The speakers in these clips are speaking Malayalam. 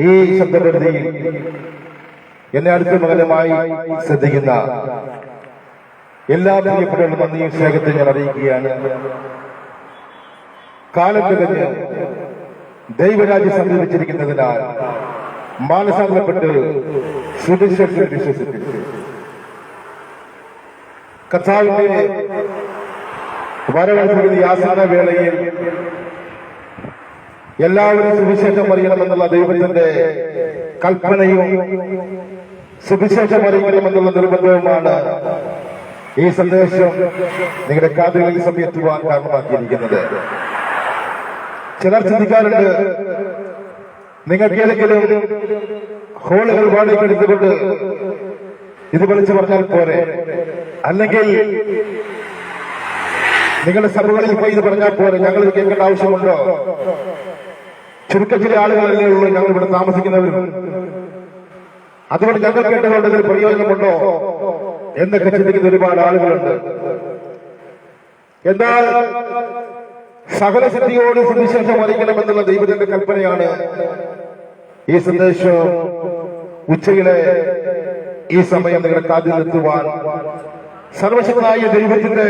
ഈ ശബ്ദപരിധിയിൽ എന്നെ അടുത്ത മകനുമായി ശ്രദ്ധിക്കുന്ന എല്ലാ പ്രിയപ്പെട്ടവരും നന്ദിയും സ്നേഹത്തെ ഞാൻ അറിയിക്കുകയാണ്. കാലം തികഞ്ഞ് ദൈവരാജ്യം സമീപിച്ചിരിക്കുന്നതിനാൽ മാനസാന്തരപ്പെട്ട് സുവിശേഷത്തിൽ കഥാവിന്റെ കർത്താവിന്റെ വേളയിൽ എല്ലാവരും സുവിശേഷം അറിയണമെന്നുള്ള ദൈവത്തിന്റെ കൽപ്പനയും സുവിശേഷം അറിയണമെന്നുള്ള നിർബന്ധവുമാണ് ഈ സന്ദേശം നിങ്ങളുടെ കാതുകളിൽ സമയത്തുവാൻ കാരണമാക്കിയിരിക്കുന്നത്. ചിലർ ചിന്തിക്കാറുണ്ട് നിങ്ങൾക്ക് ഏതെങ്കിലും ഹോളുകൾ വാടകെടുത്തുകൊണ്ട് ഇത് വിളിച്ചു പറഞ്ഞാൽ പോരെ? അല്ലെങ്കിൽ നിങ്ങളുടെ സഭകളിൽ പോയി ഇത് പറഞ്ഞാൽ പോരെ? ഞങ്ങൾ കേൾക്കേണ്ട ആവശ്യമുണ്ടോ? ചുരുക്കം ചില ആളുകളല്ലേ ഉള്ളൂ ഞങ്ങൾ ഇവിടെ താമസിക്കുന്നവരും അതുകൊണ്ട് ഞങ്ങൾ കേട്ടതുകൊണ്ട് ഇതിൽ പ്രയോജനമുണ്ടോ എന്നൊക്കെ ചിന്തിക്കുന്ന ഒരുപാട് ആളുകളുണ്ട്. എന്നാൽ സകല ശക്തിയോട് സുവിശേഷം അറിയിക്കണമെന്നുള്ള ദൈവത്തിന്റെ കൽപ്പനയാണ് ഈ സന്ദേശം ഉച്ചയിലെ ഈ സമയം നിങ്ങളെ കാതിൽ നിർത്തുവാൻ സർവശക്തനായ ദൈവത്തിന്റെ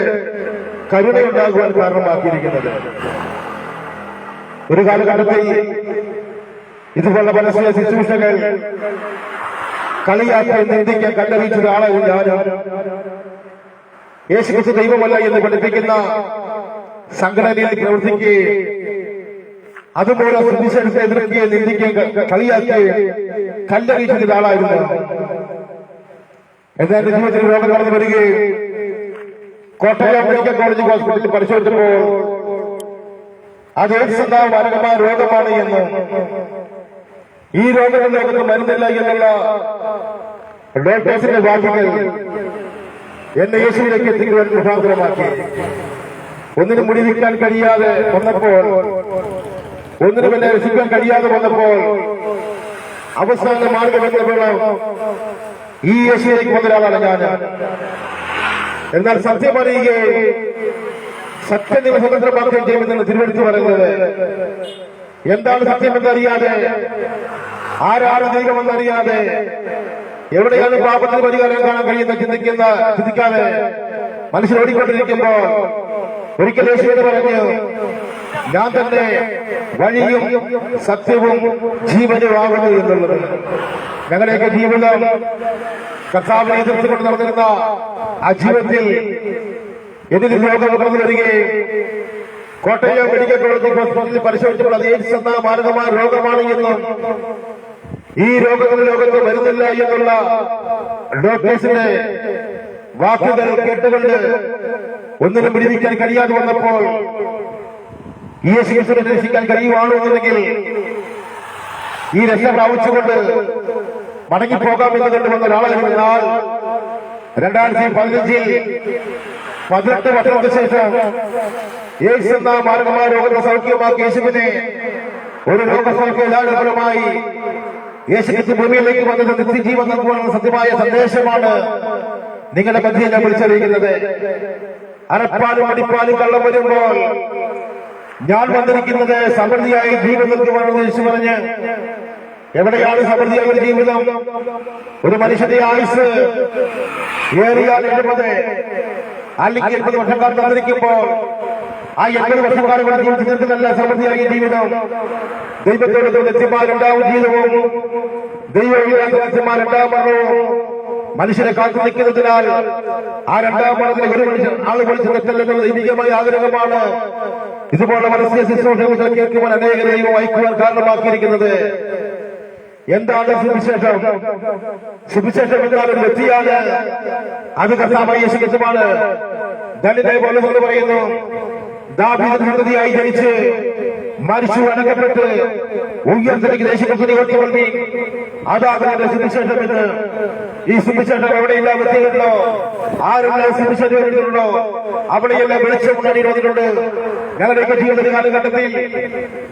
കരുണയുണ്ടാകുവാൻ കാരണമാക്കിയിരിക്കുന്നത്. ഒരു കാലഘട്ടത്തിൽ ഇതുപോലുള്ള പല ശുശ്രൂഷകൾ കളിയാക്കി നിന്ദിക്കാൻ കണ്ടറിയിച്ച ഒരാളാണ് ഞാൻ കുറിച്ച് ദൈവമല്ല എന്ന് പഠിപ്പിക്കുന്ന സംഘടനയിൽ പ്രവർത്തിക്കുകയും അതുപോലെ സുവിശേഷത്തെ എതിർക്കുകയും നിന്ദിക്കുകയും കളിയാക്കി കല്ലെറിയിച്ച ഒരാളായിരുന്നു എന്നാൽ ജീവിതത്തിൽ രോഗം കടന്നു വരികയും കോട്ടയം മെഡിക്കൽ കോളേജ് ഹോസ്പിറ്റലിൽ പരിശോധിച്ചപ്പോൾ അത് എന്ന മാരകമായ രോഗമാണ് എന്ന്. ഈ രോഗം ലോകത്ത് മരുന്നില്ല എന്നുള്ള ഡോക്ടേഴ്സിന്റെ വാക്കുകൾ എന്നെ യേശുവിലേക്ക് എത്തിക്കുവാൻ മുഖാന്തരമാക്കി ഒന്നിനും മുടിവിക്കാൻ കഴിയാതെ വന്നപ്പോൾ ഒന്നിനു പിന്നെ രക്ഷിക്കാൻ കഴിയാതെ വന്നപ്പോൾ അവസാന മാർഗം എന്ന് വേണം. ഈ യേശുവിലേക്ക് വന്നൊരാളാണ് ഞാൻ. എന്നാൽ സത്യം അറിയുകയും സത്യനിവ സ്വതന്ത്രമാക്കുകയും ചെയ്യുമെന്നാണ് തിരുവനന്തപുരത്ത് പറയുന്നത്. എന്താണ് സത്യമെന്നറിയാതെ? ആരാണ് ദൈവമെന്നറിയാതെ? എവിടെയാണ് പാപത്തിന് പരിഹാരം കാണാൻ കഴിയുന്ന ചിന്തിക്കുന്ന ചിന്തിക്കാതെ മനുഷ്യർ ഓടിക്കൊണ്ടിരിക്കുമ്പോൾ ഒരിക്കൽ യേശുവിന് പറഞ്ഞു ഞാൻ തന്നെ വഴിയും സത്യവും ജീവനുമാകുന്നു എന്നുള്ളത്. ഞങ്ങളുടെയൊക്കെ ജീവിതം കർത്താവിനെ എതിർത്തുകൊണ്ട് നടന്നിരുന്ന ആ ജീവിതത്തിൽ എതിര് രോഗം കടന്നു വരികയും കോട്ടയം മെഡിക്കൽ കോളേജ് ഹോസ്പിറ്റലിൽ പരിശോധിച്ചപ്പോൾ അത് എയ്ഡ്സ് എന്ന മാരകമായ രോഗമാണ് എന്നും ഈ രോഗങ്ങൾ ലോകത്ത് വരുന്നില്ല എന്നുള്ള ഡോക്ടേഴ്സിന്റെ വാക്കുകൾ കേട്ടുകൊണ്ട് ഒന്നിനും പിടിപ്പിക്കാൻ കഴിയാതെ വന്നപ്പോൾ ഈ ചികിത്സ രക്ഷിക്കാൻ കഴിയുവാണോ എന്നുണ്ടെങ്കിൽ ഈ രക്ഷ പ്രാപിച്ചുകൊണ്ട് മടങ്ങിപ്പോകാമെന്ന് കണ്ടുവന്ന ഒരാളെ എന്നാൽ രണ്ടായിരത്തി പതിനഞ്ചിൽ പതിനെട്ട് വർഷത്തിന് ശേഷം യേശു എന്ന രോഗത്തെ സൗഖ്യമാക്കി യേശുവിനെ ഒരു രോഗസൗഖ്യലാടകരമായി യേശുക്രിസ്തു ഭൂമിയിലേക്ക് വന്നത് നിത്യജീവൻ നൽകുവാനുള്ള സത്യമായ സന്ദേശമാണ് നിങ്ങളുടെ ബന്ധി ഞാൻ വിളിച്ചറിയിക്കുന്നത്. അരപ്പാലും അടിപ്പാലും കള്ളം വരുമ്പോൾ ഞാൻ വന്നിരിക്കുന്നത് സമൃദ്ധിയായി ജീവൻ നൽകുവാണെന്ന് യേശു പറഞ്ഞ് എവിടെയാണ് സമൃദ്ധി അവർ ജീവിതം ഒരു മനുഷ്യന്റെ ആയുസ് ഏറിയാൽ എഴുപത് അല്ലെങ്കിൽ എൺപത് വർഷക്കാർ തന്നിരിക്കുമ്പോൾ ആ എൺപത് വർഷക്കാരുടെ ജീവിതത്തിൽ നിൽക്കുന്നല്ല സമൃദ്ധിയായ ജീവിതം ദൈവത്തോട് ലക്ഷ്യമാരുണ്ടാവും രണ്ടാം ജീവിതവും. ദൈവം ലക്ഷ്യമാരുണ്ടാവും മനുഷ്യരെ കാത്തു നിൽക്കുന്നതിനാൽ ആ രണ്ടാം മരണത്തിൽ ഒരു മനുഷ്യൻ ആൾ വിളിച്ചു തെറ്റല്ലെന്നുള്ള ദൈവികമായ ആഗ്രഹമാണ്. ഇതുപോലെ മനസ്സിലെ ശുശ്രൂഷകൾ കേൾക്കുവാൻ അനേക ദൈവം അയക്കുവാൻ കാരണമാക്കിയിരിക്കുന്നത്. എന്താണ് സുവിശേഷം? സുവിശേഷം എന്നാൽ വ്യക്തിയാണ് അത് കർത്താവായ യേശുക്രിസ്തുവാണ് പോലെ എന്ന് പറയുന്നു. സന്തതിയായി ജനിച്ച് മരിച്ചു അടക്കപ്പെട്ട് ഉയർത്തിലേക്ക് യേശുക്രിസ്തുവിനെ ഉയർത്തി അതാണ് എന്റെ സുവിശേഷം എന്ന് ഈ സുവിശേഷം എവിടെയില്ല വ്യക്തികളുണ്ടോ ആരെല്ലാം സുവിശേഷം എഴുതിയിട്ടുണ്ടോ? അവിടെയെല്ലാം വെളിച്ചം ഉണ്ടായിരുന്നിട്ടുണ്ട് ഞങ്ങളുടെ ജീവിത കാലഘട്ടത്തിൽ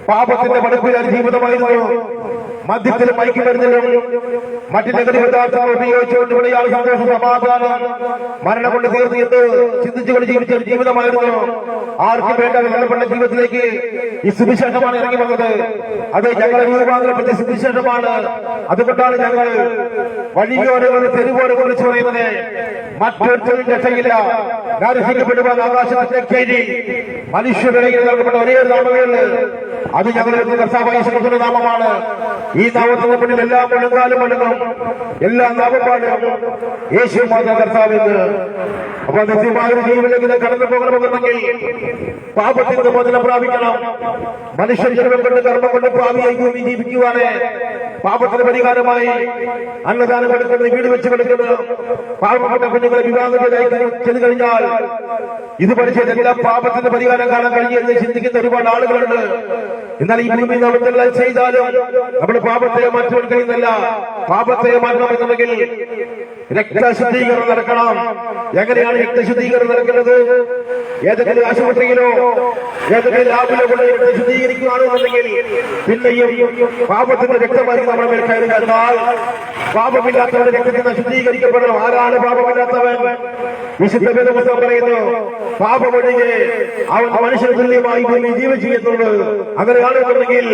പാപത്തിന്റെ മടുപ്പിലായ ജീവിതമായിരുന്നു. മദ്യത്തിലും മയക്കുമരുന്നിലും മറ്റു ലഹരി പദാർത്ഥങ്ങൾ ഉപയോഗിച്ചുകൊണ്ട് ഇവിടെയാണ് സന്തോഷം സമാധാനം മരണം കൊണ്ട് തീർന്നിട്ട് ചിന്തിച്ചുകൊണ്ട് ജീവിച്ച ഒരു ജീവിതമായിരുന്നു. ആർക്കും വേണ്ട വെള്ളപ്പെട്ട ജീവിതത്തിലേക്ക് ഈ സുവിശേഷമാണ് ഇറങ്ങി വന്നത്. അത് ഞങ്ങളെ രൂപാന്തരപ്പെട്ട സുവിശേഷമാണ്. അതുകൊണ്ടാണ് ഞങ്ങൾ വഴിയോരങ്ങൾ തെരുവോട് കുറിച്ച് പറയുന്നത് മറ്റൊരു രക്ഷയില്ല. നരസിക്കപ്പെടുവാൻ ആകാശത്തിന്റെ കയറി. മനുഷ്യരുടെ നൽകപ്പെട്ട ഒരേ നാമങ്ങളിൽ അത് ഞങ്ങളുടെ കർത്താവായ ശ്രീകൃഷ്ണ നാമമാണ്. ഈ നാമത്തിന് മുന്നിൽ എല്ലാ മുഴങ്കാലും മുഴങ്ങും എല്ലാ നാമപ്പാടും പാടും. യേശു മാത കർത്താവെന്ന് അപ്പൊ നിത്യമായ ജീവനിലേക്ക് കടന്നു പോകണമെന്നുണ്ടെങ്കിൽ പാപത്തിൽ നിന്ന് മോചനം പ്രാപിക്കണം. മനുഷ്യൻ കൊണ്ട് കർമ്മം കൊണ്ട് ഭാവിയായി ഭൂമി ജീവിക്കുവാണ് പരിഹാരമായി അന്നദാനം കൊടുക്കുന്നത് വീട് വെച്ച് കൊടുക്കുന്നത് പാവപ്പെട്ട കുഞ്ഞുങ്ങളെ വിവാഹം ചെയ്തു കഴിഞ്ഞാൽ ഇത് പഠിച്ചതെല്ലാം പാപത്തിന്റെ പരിഹാരം കാണാൻ കഴിയുമെന്ന് ചിന്തിക്കുന്ന ഒരുപാട് ആളുകളുണ്ട്. എന്നാൽ ഈ ഭൂമി നമ്മളെല്ലാം ചെയ്താലും നമ്മൾ പാപത്തെ മാറ്റുവാൻ കഴിയുന്നില്ല പാപത്തെ മാറ്റണമെന്നുണ്ടെങ്കിൽ രക്തശുദ്ധീകരണം നടക്കണം. എങ്ങനെയാണ് രക്തശുദ്ധീകരണം നടക്കുന്നത്? ഏതെങ്കിലും ആശുപത്രിയിലോ ഏതെങ്കിലും ലാബിലോ കൊണ്ട് രക്തശുദ്ധീകരിക്കുകയാണെന്നുണ്ടെങ്കിൽ പിന്നെയും പാപത്തിന്റെ രക്തമായി നമ്മുടെ മേൽ കയറി കഴിഞ്ഞാൽ പാപമില്ലാത്തവരുടെ രക്തത്തിൽ ശുദ്ധീകരിക്കപ്പെടണം. ആരാണ് പാപമില്ലാത്തവൻ? വിശുദ്ധ വേദപുസ്തകം പറയുന്നു പാപമൊഴികെ അവൻ മനുഷ്യന് തുല്യമായി ഭൂമി അങ്ങനെ കാണുകയാണെങ്കിൽ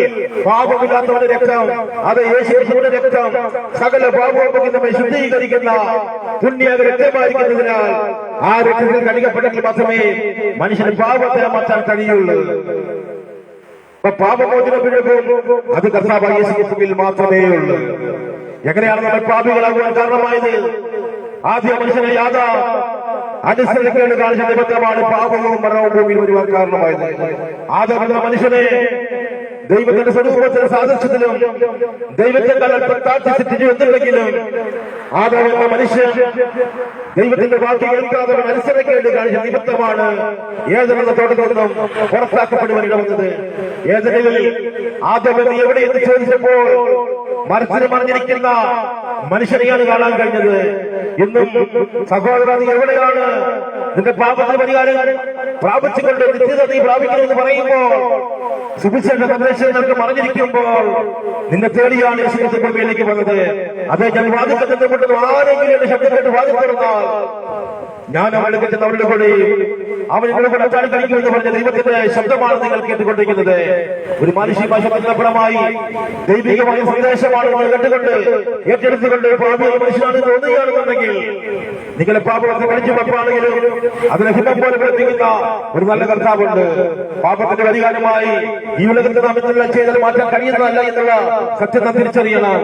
പാപമില്ലാത്തവന്റെ രക്തം അത് യേശുവിന്റെ രക്തം സകല പാപവും നമ്മെ ശുദ്ധീകരിക്കുന്ന പുണ്യ രക്തമായിരിക്കുന്നതിനാൽ ആ രക്തത്തിൽ കണികപ്പെട്ടെങ്കിൽ മാത്രമേ മനുഷ്യന് പാപത്തെ മാറ്റാൻ കഴിയുള്ളൂ. അപ്പൊ പാപമോചന അത് കർത്താവായ മാത്രമേ ഉള്ളൂ. എങ്ങനെയാണ് നമ്മൾ പാപികളാകുവാൻ കാരണമായത്? ആദ്യ മനുഷ്യനെ യാതാ അനുസരിക്കേണ്ട കാണിച്ച നിബന്ധമാണ് പാപവും മരണവും ഭൂമിയിൽ വരുവാൻ കാരണമായത്. ആദ്യം മനുഷ്യനെ ദൈവത്തിന്റെ സ്വരൂപത്തിന്റെ സാദൃശ്യത്തിലും ദൈവത്തെക്കാൾ അല്പം താഴ്ത്തി മനുഷ്യൻ ദൈവത്തിന്റെ വാക്ക് കേൾക്കാതെ അനുസരിക്കേണ്ടി കാണിച്ച നിമിത്തമാണ്. ഏതെന്ന തോട്ടത്തിൽ നിന്നും പുറത്താക്കപ്പെടുവാൻ ഏതെങ്കിലും ആദം എവിടെ എന്ന് ചോദിച്ചപ്പോൾ മരത്തിന് മറിഞ്ഞിരിക്കുന്ന മനുഷ്യനെയാണ് കാണാൻ കഴിഞ്ഞത്. ഇന്നും സഹോദര നീ എവിടെയാണ്? നിന്റെ പാപത്തിന് പരിഹാരം പ്രാപിച്ചുകൊണ്ട് നിത്യത നീ പ്രാപിക്കണമെന്ന് പറയുമ്പോൾ സുഭിക്ഷന്റെ സന്ദേശം നിനക്ക് മറിഞ്ഞിരിക്കുമ്പോൾ നിന്നെ തേടിയാണ് ഭൂമിയിലേക്ക് വന്നത്. അതേ ഞാൻ കൊണ്ട് ആരെങ്കിലും ശബ്ദം കേട്ട് വാദിച്ചിരുന്നാൽ ഞാൻ അവരുടെ ചെന്ന് അവരുടെ കൂടെ. അവരുടെ കൂടെ അച്ചാടി കഴിക്കുമെന്ന് പറഞ്ഞ ദൈവത്തിന്റെ ശബ്ദമാണ് നിങ്ങൾ കേട്ടുകൊണ്ടിരിക്കുന്നത്. ഒരു മനുഷ്യ ഭാഷ പത്രമായി ദൈവികമായ സന്ദേശമാണ് നിങ്ങൾ കണ്ടുകൊണ്ട് ഏറ്റെടുത്തുകൊണ്ട് പ്രാപിക മനുഷ്യനാണ് തോന്നുകയാണെന്നുണ്ടെങ്കിൽ നിങ്ങളെ പാപത്തെ പഠിച്ചു വെപ്പാണെങ്കിലും അതിനെ ഹിതം പോലെ പ്രവർത്തിക്കുന്ന ഒരു നല്ല കർത്താവുണ്ട്. പാപത്തിന്റെ പരിഹാരമായി ഈ ഉലകത്തെ നാം ഇതെല്ലാം ചെയ്താൽ മാറ്റാൻ കഴിയുന്നതല്ല എന്നുള്ള സത്യത്തെ തിരിച്ചറിയണം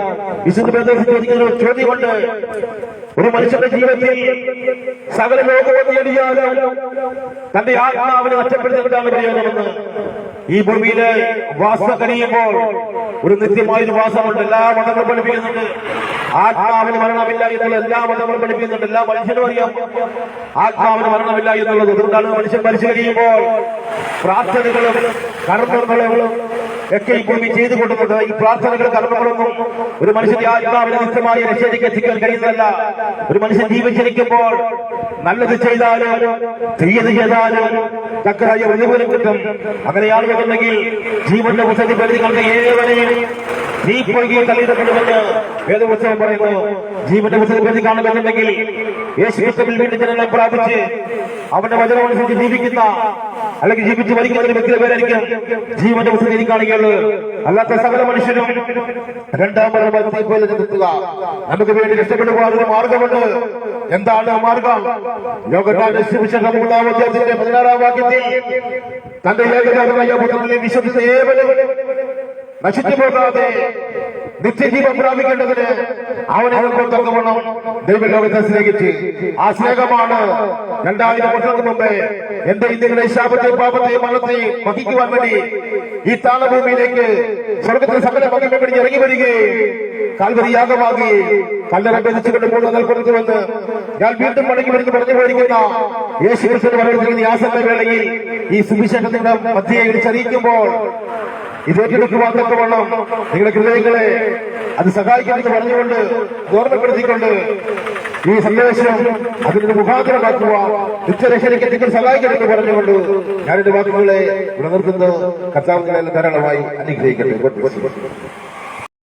വിശുദ്ധ ചോദിക്കുന്ന ഒരു ചോദ്യമുണ്ട് ഒരു മനുഷ്യന്റെ ജീവിതത്തിൽ സകല ലോകവും നേടിയാലും തന്റെ ആത്മാവിനെ നഷ്ടപ്പെടുത്തിക്കൊണ്ടാണ് ഈ ഭൂമിയിലെ വാസ കഴിയുമ്പോൾ ഒരു നിത്യമായൊരു വാസമുണ്ട്. എല്ലാ മതങ്ങളും പഠിപ്പിക്കുന്നുണ്ട്. ആത്മാവിന് മരണമില്ല എന്നുള്ള എല്ലാ മതങ്ങളും പഠിപ്പിക്കുന്നുണ്ട്. എല്ലാ മനുഷ്യനും അറിയാം. ആത്മാവിന് മരണമില്ല എന്നുള്ളത്. അതുകൊണ്ടാണ് മനുഷ്യൻ മരിച്ചു കഴിയുമ്പോൾ പ്രാർത്ഥനകളും കർമ്മങ്ങളും ഒക്കെ ഈ ഭൂമി ചെയ്തു കൊടുക്കുന്നത് ഈ പ്രാർത്ഥനകൾ കർമ്മങ്ങളൊന്നും ഒരു മനുഷ്യന്റെ ആത്മാവിനെ നിത്യമായ രക്ഷയിലേക്ക് എത്തിക്കാൻ കഴിയുന്നതല്ല. ഒരു മനുഷ്യൻ ജീവിച്ചിരിക്കുമ്പോൾ നല്ലത് ചെയ്താലും തീയത് ചെയ്താലും തക്കതായ പ്രതിഫലം കിട്ടും. അങ്ങനെ ആളുകളുണ്ടെങ്കിൽ ജീവന്റെ പുസ്തകത്തിൽ പ്രതികളുടെ ഏവരെയും നീ പോയി തള്ളിയിടപ്പെടുമെന്ന് വേദപുസ്തകം പറയുന്നു. ജീവന്റെ പുസ്തകത്തിൽ കാണുമെന്നുണ്ടെങ്കിൽ യേശു വീണ്ടും ജനങ്ങളെ പ്രാപിച്ച് അവന്റെ വചനമനുസരിച്ച് ജീവിക്കുന്ന അല്ലെങ്കിൽ ജീവിച്ച് മരിക്കുന്ന ഒരു വ്യക്തിയുടെ പേരായിരിക്കും ജീവന്റെ പുസ്തകം കാണുകയുള്ളൂ. അല്ലാത്ത സകല മനുഷ്യരും രണ്ടാം മരണത്തെ പോലെ നിർത്തുക നമുക്ക് വേണ്ടി രക്ഷപ്പെടുവാനുള്ള മാർഗമുണ്ട്. എന്താണ് ആ മാർഗം? ലോകത്താന്റെ സുവിശേഷം മൂന്നാം അധ്യായത്തിന്റെ പതിനാറാം വാക്യത്തിൽ തന്റെ ഏകജാതനായ പുത്രനെ വിശ്വസിച്ച ഏവരും നശിച്ചു പോകാതെ നിത്യജീവൻ പ്രാപിക്കേണ്ടതിന് അവനെ തക്കവണ്ണം ദൈവലോകത്തെ സ്നേഹിച്ച്. ആ സ്നേഹമാണ് രണ്ടായിരം മുമ്പേ എന്റെ ഇന്ത്യയുടെ ശാപത്തെയും പാപത്തെയും മരണത്തെയും വഹിക്കുവാൻ വേണ്ടി ഈ താളഭൂമിയിലേക്ക് സ്വർഗത്തിൽ സകല മകനെ പിടിച്ച് ഇറങ്ങി വരികയും കാൽവരിയാകമാകി കല്ലറ ബന്ധിച്ചുകൊണ്ട് മൂന്ന് പുറത്തു വന്ന് ഞാൻ വീണ്ടും മടങ്ങി വരുന്നു പറഞ്ഞു പോയിരിക്കുന്ന യേശു കൃഷ്ണൻ പറയുന്ന ഈ വേളയിൽ ഈ സുവിശേഷത്തിന്റെ മധ്യയെ ഇത് ഏറ്റെടുക്കുവാൻ തക്കവണ്ണം നിങ്ങളുടെ ഹൃദയങ്ങളെ അത് സഹായിക്കണമെന്ന് പറഞ്ഞുകൊണ്ട് ഓർമ്മപ്പെടുത്തിക്കൊണ്ട് ഈ സന്ദേശം അതിനൊരു മുഖാന്തരമാക്കുക നിത്യരക്ഷണയ്ക്ക് നിങ്ങൾ സഹായിക്കണമെന്ന് പറഞ്ഞുകൊണ്ട് ഞാൻ എന്റെ വാക്കുകളെ നിലനിർത്തുന്നത് നിർത്തുന്നു കർത്താവ് ധാരാളമായി അനുഗ്രഹിക്കട്ടെ.